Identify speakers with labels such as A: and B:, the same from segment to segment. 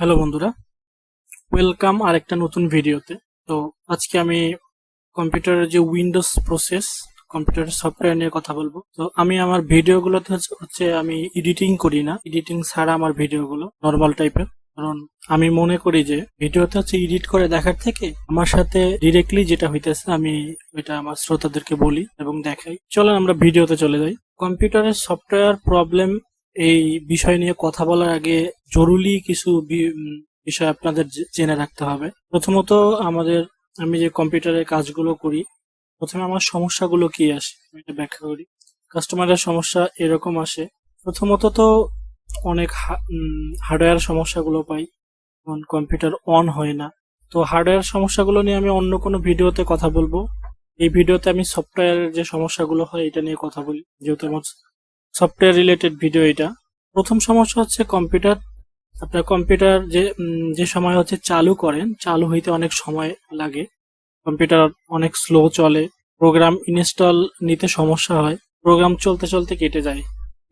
A: Hello বন্ধুরা welcome আরেকটা নতুন ভিডিওতে তো আজকে আমি কম্পিউটারের যে উইন্ডোজ প্রসেস কম্পিউটারের সফটওয়্যার নিয়ে কথা বলব। তো আমি আমার ভিডিওগুলোতে হচ্ছে আমি এডিটিং করি না। এডিটিং ছাড়া আমার ভিডিওগুলো নর্মাল টাইপের কারণ আমি মনে করি যে ভিডিওতে হচ্ছে এডিট করে দেখার থেকে আমার সাথে ডিরেক্টলি যেটা হইতেছে আমি এটা আমার শ্রোতাদেরকে বলি এবং দেখাই। চলেন আমরা ভিডিওতে চলে যাই। কম্পিউটারের সফটওয়্যার প্রবলেম এই বিষয় নিয়ে কথা বলার আগে জরুরি কিছু বিষয় আপনাদের জেনে রাখতে হবে। প্রথমত আমাদের, আমি যে কম্পিউটারের কাজগুলো করি, প্রথমে আমার সমস্যাগুলো কি আসে? আমি এটা ব্যাখ্যা করি। কাস্টমারের সমস্যা এরকম আসে। প্রথমত তো অনেক হার্ডওয়্যার সমস্যাগুলো পাই। যেমন কম্পিউটার অন হয় না। তো হার্ডওয়্যার সমস্যাগুলো নিয়ে আমি অন্য কোনো ভিডিওতে কথা বলব। এই ভিডিওতে আমি সফটওয়্যারের যে সমস্যাগুলো হয়, এটা নিয়ে কথা বলি। যেহেতু আমার সফটওয়্যার রিলেটেড ভিডিও এটা। প্রথম সমস্যা হচ্ছে কম্পিউটার আপনার কম্পিউটার যে যে সময় হচ্ছে চালু করেন, চালু হইতে অনেক সময় লাগে। কম্পিউটার অনেক স্লো চলে। প্রোগ্রাম ইনস্টল নিতে সমস্যা হয়। প্রোগ্রাম চলতে চলতে কেটে যায়।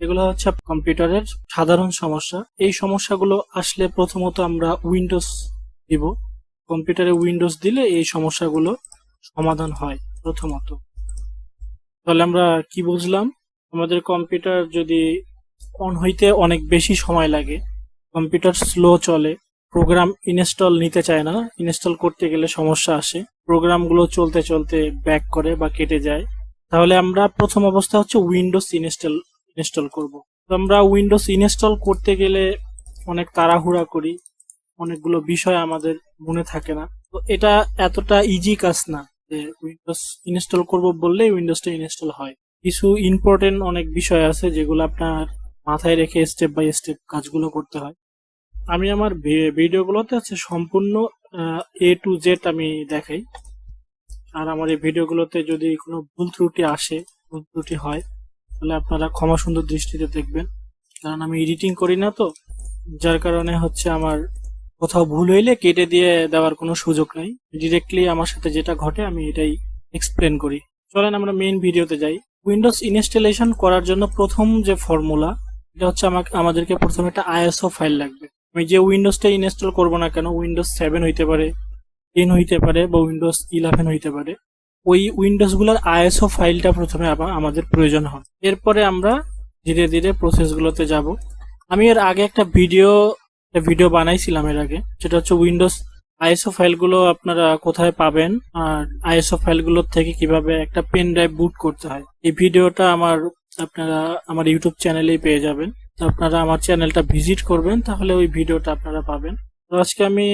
A: এগুলো হচ্ছে কম্পিউটারের সাধারণ সমস্যা। এই সমস্যাগুলো আসলে প্রথমত আমরা উইন্ডোজ দিব। কম্পিউটারে উইন্ডোজ দিলে এই সমস্যাগুলো সমাধান হয় প্রথমত। তাহলে আমরা কি বুঝলাম? আমাদের কম্পিউটার যদি অন হইতে অনেক বেশি সময় লাগে, কম্পিউটার স্লো চলে প্রোগ্রাম ইনস্টল নিতে চায় না ইনস্টল করতে গেলে সমস্যা আসে প্রোগ্রামগুলো চলতে চলতে ব্যাক করে বা কেটে যায়, তাহলে আমরা প্রথম অবস্থা হচ্ছে উইন্ডোজ ইনস্টল ইনস্টল করব। তো আমরা উইন্ডোজ ইনস্টল করতে গেলে অনেক তাড়াহুড়া করি, অনেকগুলো বিষয় আমাদের মনে থাকে না। তো এটা এতটা ইজি কাজ না যে উইন্ডোজ ইনস্টল করব বললে উইন্ডোজটা ইনস্টল হয়। কিছু ইম্পর্টেন্ট অনেক বিষয় আছে যেগুলো আপনার মাথায় রেখে স্টেপ বাই স্টেপ কাজগুলো করতে হয়। আমি আমার ভিডিওগুলোতে হচ্ছে সম্পূর্ণ এ টু জেড আমি দেখাই। আর আমার এই ভিডিওগুলোতে যদি কোনো ভুল ত্রুটি আসে, ভুল ত্রুটি হয়, তাহলে আপনারা ক্ষমা সুন্দর দৃষ্টিতে দেখবেন। কারণ আমি এডিটিং করি না তো, যার কারণে হচ্ছে আমার কোথাও ভুল হইলে কেটে দিয়ে দেওয়ার কোনো সুযোগ নাই। ডিরেক্টলি আমার সাথে যেটা ঘটে আমি এটাই এক্সপ্লেন করি। চলেন আমরা মেইন ভিডিওতে যাই। উইন্ডোজ ইনস্টলেশন করার জন্য প্রথম যে ফর্মুলা, এটা হচ্ছে আমাকে আমাদেরকে প্রথমে একটা আইএসও ফাইল লাগবে। আমি যে উইন্ডোজটা ইনস্টল করব না কেন, উইন্ডোজ সেভেন হইতে পারে, টেন হইতে পারে বা উইন্ডোজ ইলেভেন হইতে পারে, ওই উইন্ডোজগুলোর আইএসও ফাইলটা প্রথমে আবার আমাদের প্রয়োজন হয়। এরপরে আমরা ধীরে ধীরে প্রসেসগুলোতে যাব। আমি এর আগে একটা ভিডিও ভিডিও বানাইছিলাম এর আগে সেটা হচ্ছে উইন্ডোজ আইএসও ফাইলগুলো আপনারা কোথায় পাবেন আর আইএসও ফাইলগুলোর থেকে কীভাবে একটা পেন ড্রাইভ বুট করতে হয়, এই ভিডিওটা আমার আপনারা আমার ইউটিউব চ্যানেলেই পেয়ে যাবেন। তো আপনারা আমার চ্যানেলটা ভিজিট করবেন, তাহলে ওই ভিডিওটা আপনারা পাবেন। তো আজকে আমি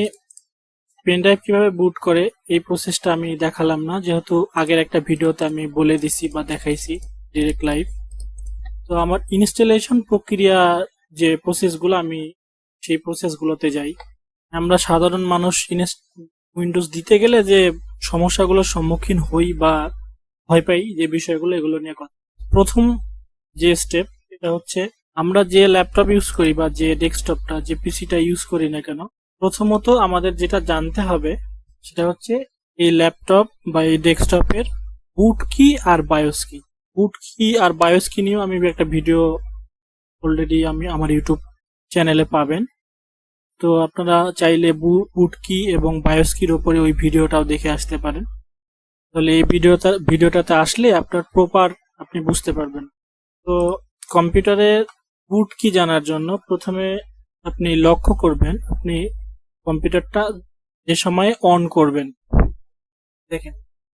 A: পেন ড্রাইভ কীভাবে বুট করে, এই প্রসেসটা আমি দেখালাম না, যেহেতু আগের একটা ভিডিওতে আমি বলে দিছি বা দেখাইছি ডিরেক্ট লাইভ তো আমার ইনস্টলেশন প্রক্রিয়া যে প্রসেসগুলো আমি সেই প্রসেসগুলোতে যাই। আমরা সাধারণ মানুষ উইন্ডোজ দিতে গেলে যে সমস্যাগুলোর সম্মুখীন হই বা ভয় পাই যে বিষয়গুলো, এগুলো নিয়ে কথা। প্রথম যে স্টেপ এটা হচ্ছে আমরা যে ল্যাপটপ ইউজ করি বা যে ডেস্কটপটা যে পিসিটা ইউজ করি না কেন, প্রথমত আমাদের যেটা জানতে হবে সেটা হচ্ছে এই ল্যাপটপ বা এই ডেস্কটপের বুট কি আর বায়োস কি বুট কি আর বায়োস কি নিয়েও আমি একটা ভিডিও অলরেডি আমি আমার ইউটিউব চ্যানেলে পাবেন। তো আপনারা চাইলে বুট কি এবং বায়োস কির উপরে ওই ভিডিওটাও দেখে আসতে পারেন। তাহলে এই ভিডিওটা, ভিডিওটাতে আসলে আপনার প্রপার আপনি বুঝতে পারবেন। তো কম্পিউটারের বুট কি জানার জন্য প্রথমে আপনি লক্ষ্য করবেন, আপনি কম্পিউটারটা যে সময় অন করবেন, দেখেন,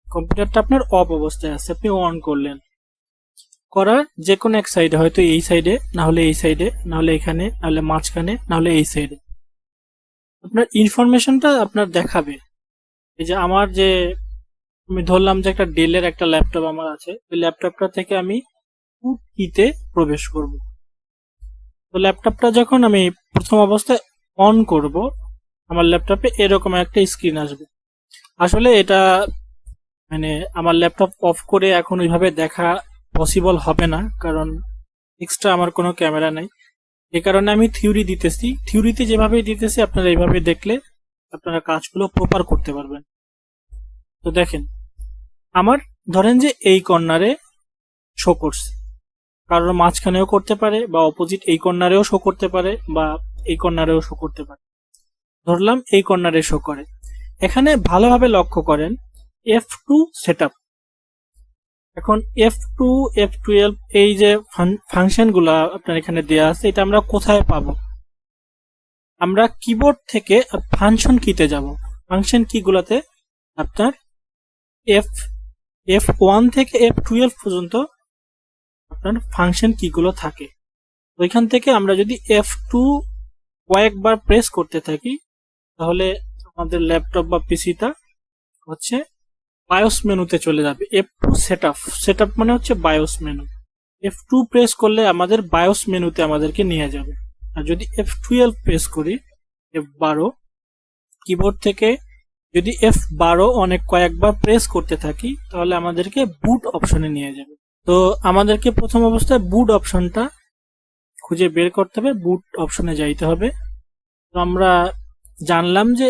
A: কম্পিউটারটা আপনার অফ অবস্থায় আছে, আপনি অন করলেন। করার যে কোনো এক সাইডে, হয়তো এই সাইডে, না হলে এই সাইডে, না হলে এখানে, না হলে মাঝখানে, না হলে এই সাইডে। আপনার ইনফরমেশনটা আপনার দেখাবে। এই যে আমার যে, আমি ধরলাম যে একটা ডেলের একটা ল্যাপটপ আমার আছে। ওই ল্যাপটপটা থেকে আমি কিতে প্রবেশ করব। তো ল্যাপটপটা যখন আমি প্রথম অবস্থায় অন করব, আমার ল্যাপটপে এরকম একটা স্ক্রিন আসবে। আসলে এটা মানে আমার ল্যাপটপ অফ করে এখন ওইভাবে দেখা পসিবল হবে না, কারণ এক্সট্রা আমার কোনো ক্যামেরা নাই। এ কারণে আমি থিওরি দিতেছি। থিওরিতে যেভাবে দিতেছি, আপনারা এইভাবে দেখলে আপনারা কাজগুলো প্রপার করতে পারবেন। তো দেখেন, আমার ধরেন যে এই কর্নারে শো করছে। কারোর মাঝখানেও করতে পারে বা অপোজিট এই কর্নারেও শো করতে পারে বা এই কর্নারেও শো করতে পারে। ধরলাম এই কর্নারে শো করে। এখানে ভালোভাবে লক্ষ্য করেন এফ টু সেট এখন এফ টু এফ টুয়েলভ এই যে ফাংশনগুলা আপনার এখানে দেওয়া আছে, এটা আমরা কোথায় পাবো? আমরা কিবোর্ড থেকে ফাংশন কিতে যাব। ফাংশন কি গুলাতে আপনার এফ এফ ওয়ান থেকে এফ টুয়েলভ পর্যন্ত আপনার ফাংশন কিগুলো থাকে। ওইখান থেকে আমরা যদি এফ টু কয়েকবার প্রেস করতে থাকি, তাহলে আমাদের ল্যাপটপ বা পিসিটা হচ্ছে বায়োস মেনুতে চলে যাবে। F two set up set up মানে হচ্ছে BIOS menu F two press করলে আমাদের বায়োস মেনুতে আমাদেরকে নিয়ে যাবে। আর যদি এফ টুয়েলভ প্রেস করি এফ বারো কিবোর্ড থেকে যদি এফ বারো অনেক কয়েকবার প্রেস করতে থাকি, তাহলে আমাদেরকে বুট অপশনে নিয়ে যাবে। তো আমাদেরকে প্রথম অবস্থায় বুট অপশনটা খুঁজে বের করতে হবে। বুট অপশনে যাইতে হবে। তো আমরা জানলাম যে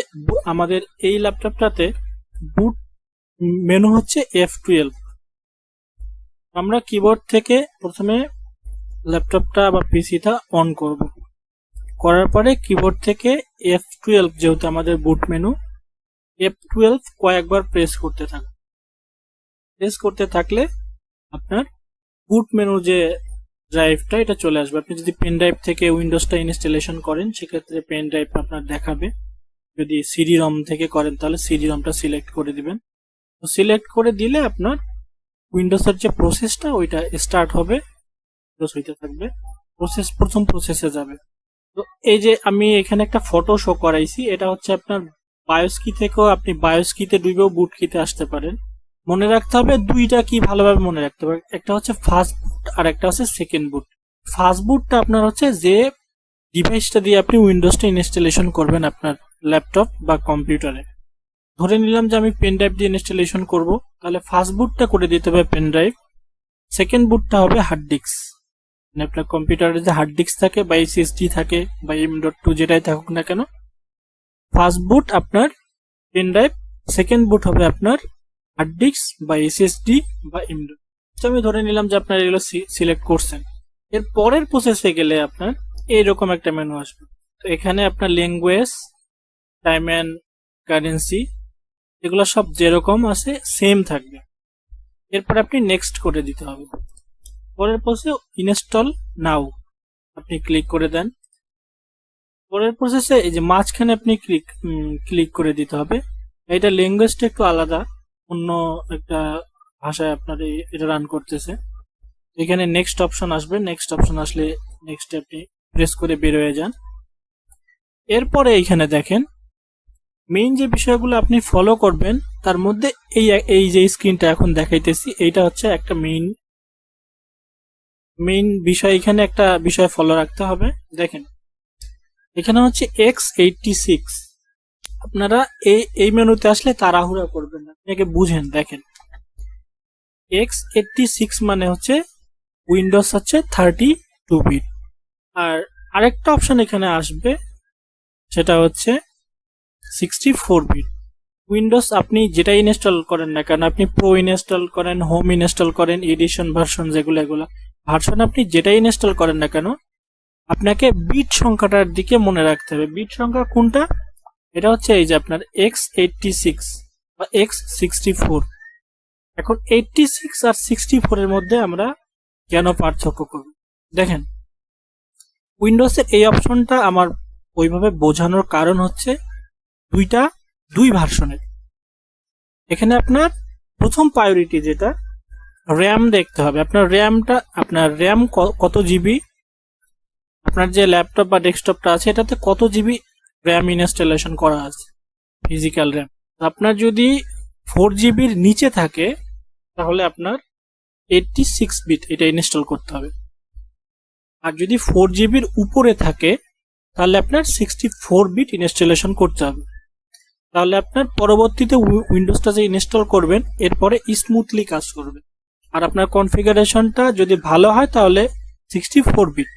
A: আমাদের এই ল্যাপটপটাতে বুট মেনু হচ্ছে এফ টুয়েলভ আমরা কিবোর্ড থেকে প্রথমে ল্যাপটপটা বা পিসিটা অন করব। করার পরে কিবোর্ড থেকে এফ টুয়েলভ যেহেতু আমাদের বুট মেনু এফ টুয়েলভ কয়েকবার প্রেস করতে থাকবে প্রেস করতে থাকলে আপনার বুট মেনু যে ড্রাইভটা এটা চলে আসবে। আপনি যদি পেন ড্রাইভ থেকে উইন্ডোজটা ইনস্টলেশন করেন, সেক্ষেত্রে পেন ড্রাইভ আপনার দেখাবে। যদি সিডি রম থেকে করেন, তাহলে সিডি রমটা সিলেক্ট করে দিবেন। তো সিলেক্ট করে দিলে আপনার উইন্ডোজের যে প্রসেসটা ওইটা স্টার্ট হবে। উইন্ডোজ হইতে থাকবে। প্রসেস প্রথম প্রসেসে যাবে। তো এই যে আমি এখানে একটা ফটো শো করাইছি, এটা হচ্ছে আপনার বায়োস কি থেকেও আপনি বায়োস কিতে ডুবেও বুট কিতে আসতে পারেন। মনে রাখতে হবে দুইটা কি ভালোভাবে মনে রাখতে হবে। একটা হচ্ছে ফার্স্ট বুট আর একটা হচ্ছে সেকেন্ড বুট ফার্স্ট বুটটা আপনার হচ্ছে যে ডিভাইসটা দিয়ে আপনি উইন্ডোজটা ইনস্টলেশন করবেন আপনার ল্যাপটপ বা কম্পিউটারে ধরে নিলাম যে আমি পেন ড্রাইভ দিয়ে ইনস্টলেশন করব, তাহলে ফার্স্ট বুটটা করে দিতে হবে পেন ড্রাইভ সেকেন্ড বুটটা হবে হার্ড ডিস্ক মানে আপনার কম্পিউটারে যে হার্ড ডিস্ক থাকে বা এসএসডি থাকে বা এম ডট টু যেটাই থাকুক না কেন ফার্স্ট বুট আপনার পেন ড্রাইভ সেকেন্ড বুট হবে আপনার হার্ড ডিস্ক বা এসএসডি বা এম ডট আমি ধরে নিলাম যে আপনার এগুলো সিলেক্ট করছেন। এর পরের প্রসেসে গেলে আপনার এইরকম একটা মেনু আসবে। তো এখানে আপনার ল্যাঙ্গুয়েজ টাইম অ্যান্ড কারেন্সি এগুলো সব যেরকম আছে সেম থাকবে। এরপর আপনি নেক্সট করে দিতে হবে। পরের প্রসেসে ইনস্টল নাও আপনি ক্লিক করে দেন। পরের প্রসেসে এই যে মাঝখানে আপনি ক্লিক ক্লিক করে দিতে হবে। এটা ল্যাঙ্গুয়েজটা একটু আলাদা, অন্য একটা ভাষায় আপনার এটা রান করতেছে। এখানে নেক্সট অপশন আসবে। নেক্সট অপশন আসলে নেক্সট আপনি প্রেস করে বের হয়ে যান। এরপরে এইখানে দেখেন মেইন যে বিষয়গুলো আপনি ফলো করবেন, তার মধ্যে এই এই যে স্ক্রিনটা এখন দেখাইতেছি, এইটা হচ্ছে একটা মেইন মেইন বিষয়, এখানে একটা বিষয় ফলো রাখতে হবে। দেখেন, এখানে হচ্ছে এক্স এইটটি সিক্স আপনারা এই এই মেনুতে আসলে তাড়াহুড়া করবেন না আপনাকে বুঝেন, দেখেন। এক্স এইটটি সিক্স মানে হচ্ছে উইন্ডোজ হচ্ছে থার্টি টু বিট আর আরেকটা অপশন এখানে আসবে, সেটা হচ্ছে সিক্সটি ফোর বিট উইন্ডোজ আপনি যেটা ইনস্টল করেন না কেন, আপনি প্রো ইনস্টল করেন হোম ইনস্টল করেন এডিশন ভার্সন যেগুলো এগুলো। ভার্সন আপনি যেটা ইনস্টল করেন না কেন, আপনাকে বিট সংখ্যাটার দিকে মনে রাখতে হবে। বিট সংখ্যা কোনটা? এটা হচ্ছে এই যে আপনার এক্স এইটটি সিক্স বা এক্স সিক্সটি ফোর এখন এইটটি সিক্স আর সিক্সটি ফোরের মধ্যে আমরা কেন পার্থক্য করব? দেখেন উইন্ডোজের এই অপশনটা আমার ওইভাবে বোঝানোর কারণ হচ্ছে দুইটা, দুই ভার্সনের। এখানে আপনার প্রথম প্রায়োরিটি যেটা র্যাম দেখতে হবে। আপনার র্যামটা আপনার র্যাম কত জিবি আপনার যে ল্যাপটপ বা ডেস্কটপটা আছে, এটাতে কত জিবি র্যাম ইনস্টলেশন করা আছে? ফিজিক্যাল র্যাম আপনার যদি ফোর জিবির নিচে থাকে, তাহলে আপনার এইটটি সিক্স বিট এটা ইনস্টল করতে হবে। আর যদি ফোর জিবির উপরে থাকে, তাহলে আপনার সিক্সটি ফোর বিট ইনস্টলেশন করতে হবে। তাহলে আপনার পরবর্তীতে উইন্ডোজটা যে ইনস্টল করবেন, এরপরে স্মুথলি কাজ করবে। আর আপনার কনফিগারেশনটা যদি ভালো হয়, তাহলে সিক্সটি ফোর বিট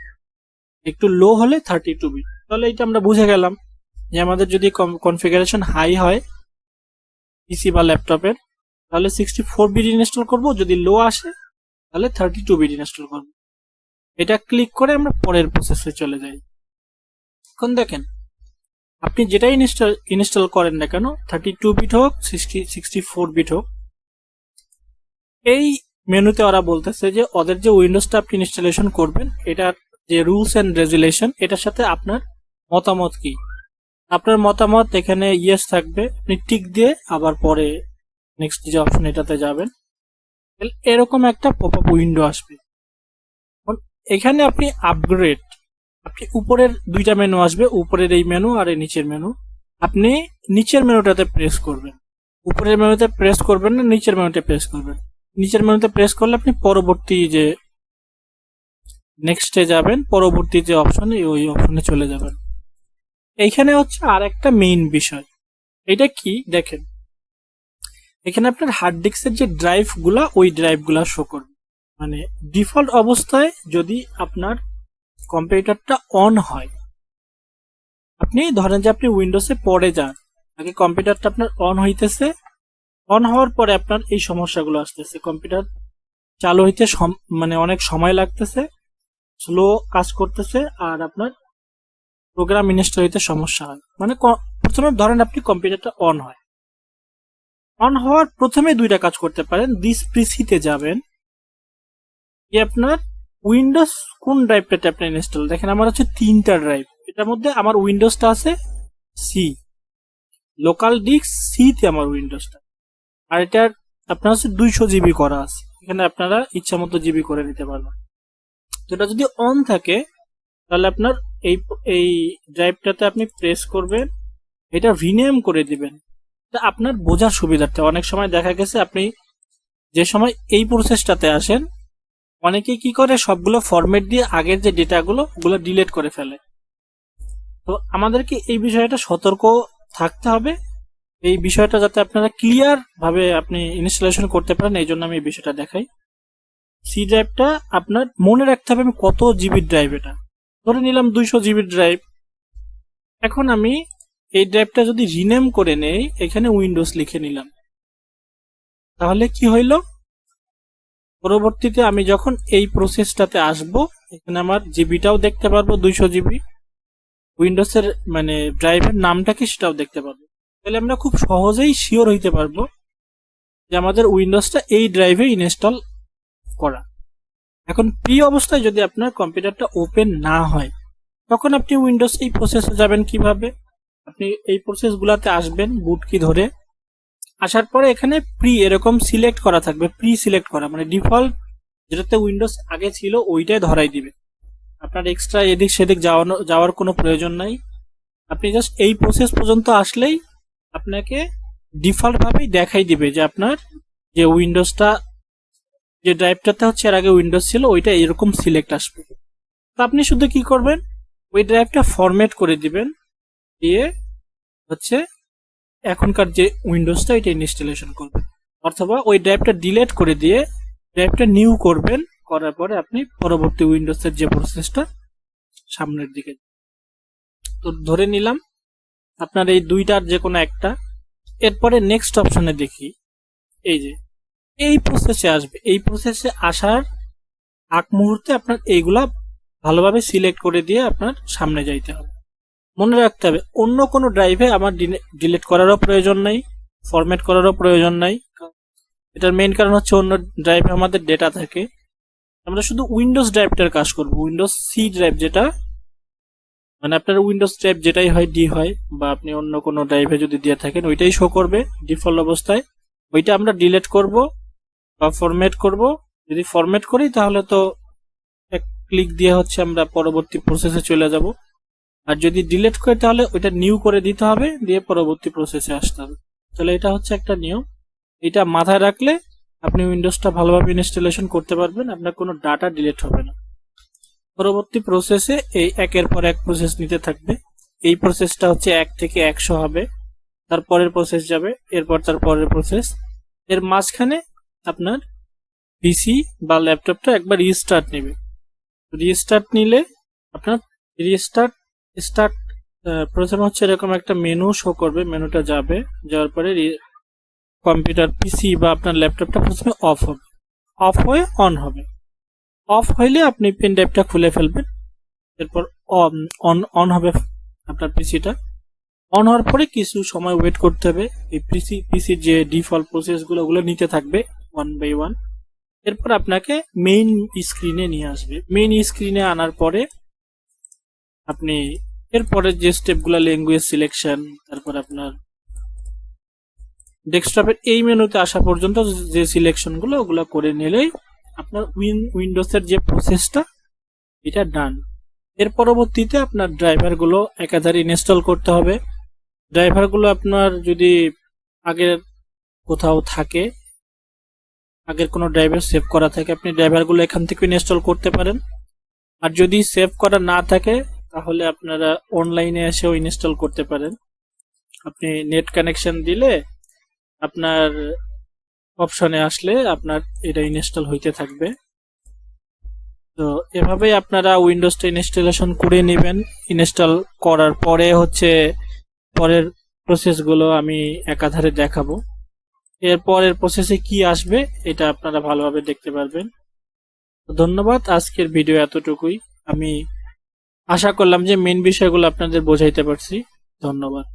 A: একটু লো হলে থার্টি টু বিট তাহলে এটা আমরা বুঝে গেলাম যে আমাদের যদি কনফিগারেশন হাই হয় পিসি বা ল্যাপটপের, তাহলে সিক্সটি ফোর বিট ইনস্টল করব। যদি লো আসে, তাহলে থার্টি টু বিট ইনস্টল করব। এটা ক্লিক করে আমরা পরের প্রসেসে চলে যাই। এখন দেখেন আপনি যেটাই ইনস্টল ইনস্টল করেন না কেন থার্টি টু বিট হোক সিক্সটি সিক্সটি ফোর বিট হোক, এই মেনুতে ওরা বলতেছে যে ওদের যে উইন্ডোজটা আপনি ইনস্টলেশন করবেন, এটার যে রুলস অ্যান্ড রেগুলেশন এটার সাথে আপনার মতামত কি? আপনার মতামত এখানে ইয়েস থাকবে, আপনি টিক দিয়ে আবার পরে নেক্সট যে অপশন এটাতে যাবেন, এরকম একটা পপ আপ উইন্ডো আসবে। এখানে আপনি আপগ্রেড আপনি উপরের দুইটা মেনু আসবে, উপরের এই মেনু আর এই নিচের মেনু আপনি নিচের মেনুটাতে প্রেস করবেন। উপরের মেনুতে প্রেস করবেন না, নিচের মেনুতে প্রেস করবেন। নিচের মেনুতে প্রেস করলে আপনি পরবর্তী যে নেক্সটে যাবেন, পরবর্তী যে অপশন ওই অপশনে চলে যাবেন। এইখানে হচ্ছে আর একটা মেইন বিষয়। এটা কি? দেখেন। এখানে আপনার হার্ড ডিস্কের যে ড্রাইভগুলা, ওই ড্রাইভগুলা শো করবে। মানে ডিফল্ট অবস্থায় যদি আপনার কম্পিউটারটা অন হয়। আপনি ধরেন যে আপনি উইন্ডোজে পড়ে যান, আগে কম্পিউটারটা আপনার অন হইতেছে। অন হওয়ার পরে আপনার এই সমস্যাগুলো আসতেছে। কম্পিউটার চালু হইতে মানে অনেক সময় লাগতেছে স্লো কাজ করতেছে আর আপনার প্রোগ্রাম ইনস্টল হইতে সমস্যা হয়। মানে প্রথমে ধরেন আপনি কম্পিউটারটা অন হয়। অন হওয়ার প্রথমে দুইটা কাজ করতে পারেন। দিস যাবেন। আপনার উইন্ডোজ কোন ড্রাইভটাতে আপনার ইনস্টল দেখেন, আমার হচ্ছে তিনটা ড্রাইভ এটার মধ্যে আমার উইন্ডোজটা আছে সি লোকাল ডিস্ক সিতে আমার উইন্ডোজটা আর এটার আপনার হচ্ছে দুইশো জিবি করা আছে। এখানে আপনারা ইচ্ছা মতো জিবি করে নিতে পারবেন। তো এটা যদি অন থাকে, তাহলে আপনার এই এই ড্রাইভটাতে আপনি প্রেস করবেন, এটা রিনেম করে দিবেন। তা আপনার বোঝার সুবিধার্থে, অনেক সময় দেখা গেছে আপনি যে সময় এই প্রসেসটাতে আসেন অনেকে কি করে? সবগুলো ফরম্যাট দিয়ে আগের যে ডেটাগুলো ওগুলো ডিলিট করে ফেলে। তো আমাদেরকে এই বিষয়টা সতর্ক থাকতে হবে। এই বিষয়টা যাতে আপনারা ক্লিয়ার ভাবে আপনি ইনস্টলেশন করতে পারেন, এই জন্য আমি এই বিষয়টা দেখাই। সি ড্রাইভটা আপনার মনে রাখতে হবে আমি কত জিবির ড্রাইভ এটা। ধরে নিলাম দুইশো জিবির ড্রাইভ এখন আমি এই ড্রাইভটা যদি রিনেম করে নেই, এখানে উইন্ডোজ লিখে নিলাম। তাহলে কি হইল? পরবর্তীতে আমি যখন এই প্রসেসটাতে আসব, এখানে আমার জিবিটাও দেখতে পারব, দুইশো জিবি। উইন্ডোজের মানে ড্রাইভের নামটা কি সেটাও দেখতে পারব। তাহলে আমরা খুব সহজেই শিওর হইতে পারব যে আমাদের উইন্ডোজটা এই ড্রাইভে ইনস্টল করা। এখন প্রি অবস্থায় যদি আপনার কম্পিউটারটা ওপেন না হয়, তখন আপনি উইন্ডোজ এই প্রসেসে যাবেন কীভাবে? আপনি এই প্রসেসগুলোতে আসবেন বুট কি ধরে। আসার পরে এখানে প্রি এরকম সিলেক্ট করা থাকবে প্রি সিলেক্ট করা। মানে ডিফল্ট যেটাতে উইন্ডোজ আগে ছিল ওইটাই ধরাই দিবে। আপনার এক্সট্রা এদিক সেদিক যাওয়ানো, যাওয়ার কোনো প্রয়োজন নাই। আপনি জাস্ট এই প্রসেস পর্যন্ত আসলেই আপনাকে ডিফল্টভাবেই দেখাই দিবে যে আপনার যে উইন্ডোজটা যে ড্রাইভটাতে হচ্ছে এর আগে উইন্ডোজ ছিল, ওইটা এরকম সিলেক্ট আসবে। তো আপনি শুধু কি করবেন? ওই ড্রাইভটা ফরম্যাট করে দিবেন। দিয়ে হচ্ছে এখনকার যে উইন্ডোজটা এটা ইনস্টলেশন করবেন অথবা ওই ড্রাইভটা ডিলেট করে দিয়ে ড্রাইভটা নিউ করবেন, করার পরে আপনি পরবর্তী উইন্ডোজের যে প্রসেসটা সামনের দিকে। তো ধরে নিলাম, আপনার এই দুইটার যে কোনো একটা। এরপরে নেক্সট অপশনে দেখি, এই যে, এই প্রসেসে আসবে। এই প্রসেসে আসার আগ মুহূর্তে আপনার এইগুলা ভালোভাবে সিলেক্ট করে দিয়ে আপনার সামনে যাইতে হবে। মনে রাখতে হবে, অন্য কোনো ড্রাইভে আমার ডিলিট করারও প্রয়োজন নাই ফরম্যাট করারও প্রয়োজন নাই। এটার মেইন কারণ হচ্ছে অন্য ড্রাইভে আমাদের ডেটা থাকে। আমরা শুধু উইন্ডোজ ড্রাইভটার কাজ করব উইন্ডোজ সি ড্রাইভ যেটা মানে আপনার উইন্ডোজ ড্রাইভ যেটাই হয় ডি হয়, বা আপনি অন্য কোনো ড্রাইভে যদি দিয়ে থাকেন, ওইটাই শো করবে ডিফল্ট অবস্থায়। ওইটা আমরা ডিলিট করব বা ফরম্যাট করব। যদি ফরম্যাট করি তাহলে তো এক ক্লিক দিয়ে হচ্ছে আমরা পরবর্তী প্রসেসে চলে যাব। আর যদি ডিলিট করি তাহলে ওইটা নিউ করে দিতে হবে, দিয়ে পরবর্তী প্রসেসে আসতে হবে। তাহলে এটা হচ্ছে একটা নিয়ম। এটা মাথায় রাখলে আপনি উইন্ডোজটা ভালোভাবে ইনস্টলেশন করতে পারবেন, আপনার কোনো ডাটা ডিলিট হবে না। পরবর্তী প্রসেসে এই একের পর এক প্রসেস নিতে থাকবে। এই প্রসেসটা হচ্ছে এক থেকে একশো হবে তারপরের প্রসেস যাবে, এরপর তার পরের প্রসেস এর মাঝখানে আপনার পিসি বা ল্যাপটপটা একবার রিস্টার্ট নেবে। রিস্টার্ট নিলে আপনার রিস্টার্ট স্টার্ট প্রথমে হচ্ছে এরকম একটা মেনু শো করবে মেনুটা যাবে, যাওয়ার পরে কম্পিউটার পিসি বা আপনার ল্যাপটপটা প্রথমে অফ হবে। অফ হয়ে অন হবে। অফ হইলে আপনি পেন ড্রাইভটা খুলে ফেলবেন। এরপর অন অন হবে আপনার পিসিটা অন হওয়ার পরে কিছু সময় ওয়েট করতে হবে। এই পিসি পিসির যে ডিফল্ট প্রসেসগুলো ওগুলো নিতে থাকবে ওয়ান বাই ওয়ান এরপর আপনাকে মেইন স্ক্রিনে নিয়ে আসবে। মেইন স্ক্রিনে আনার পরে আপনি এরপরে যে স্টেপগুলো ল্যাঙ্গুয়েজ সিলেকশন, তারপর আপনার ডেস্কটপের এই মেনুতে আসা পর্যন্ত যে সিলেকশনগুলো, ওগুলো করে নিলেই আপনার উইন উইন্ডোজের যে প্রসেসটা, এটা ডান। এর পরবর্তীতে আপনার ড্রাইভারগুলো একাধারে ইনস্টল করতে হবে। ড্রাইভারগুলো আপনার যদি আগের কোথাও থাকে, আগের কোনো ড্রাইভার সেভ করা থাকে, আপনি ড্রাইভারগুলো এখান থেকে ইনস্টল করতে পারেন। আর যদি সেভ করা না থাকে তাহলে আপনারা অনলাইনে এসেও ইনস্টল করতে পারেন। আপনি নেট কানেকশন দিলে আপনার অপশনে আসলে আপনার এটা ইনস্টল হইতে থাকবে। তো এভাবেই আপনারা উইন্ডোজটা ইনস্টলেশন করে নেবেন। ইনস্টল করার পরে হচ্ছে পরের প্রসেসগুলো আমি একাধারে দেখাবো। এর প্রসেসে কি আসবে এটা আপনারা ভালোভাবে দেখতে পারবেন। ধন্যবাদ, আজকের ভিডিও এতটুকুই। আমি আশা করলাম যে মেন বিষয়গুলো আপনাদের বোঝাইতে পারছি। ধন্যবাদ।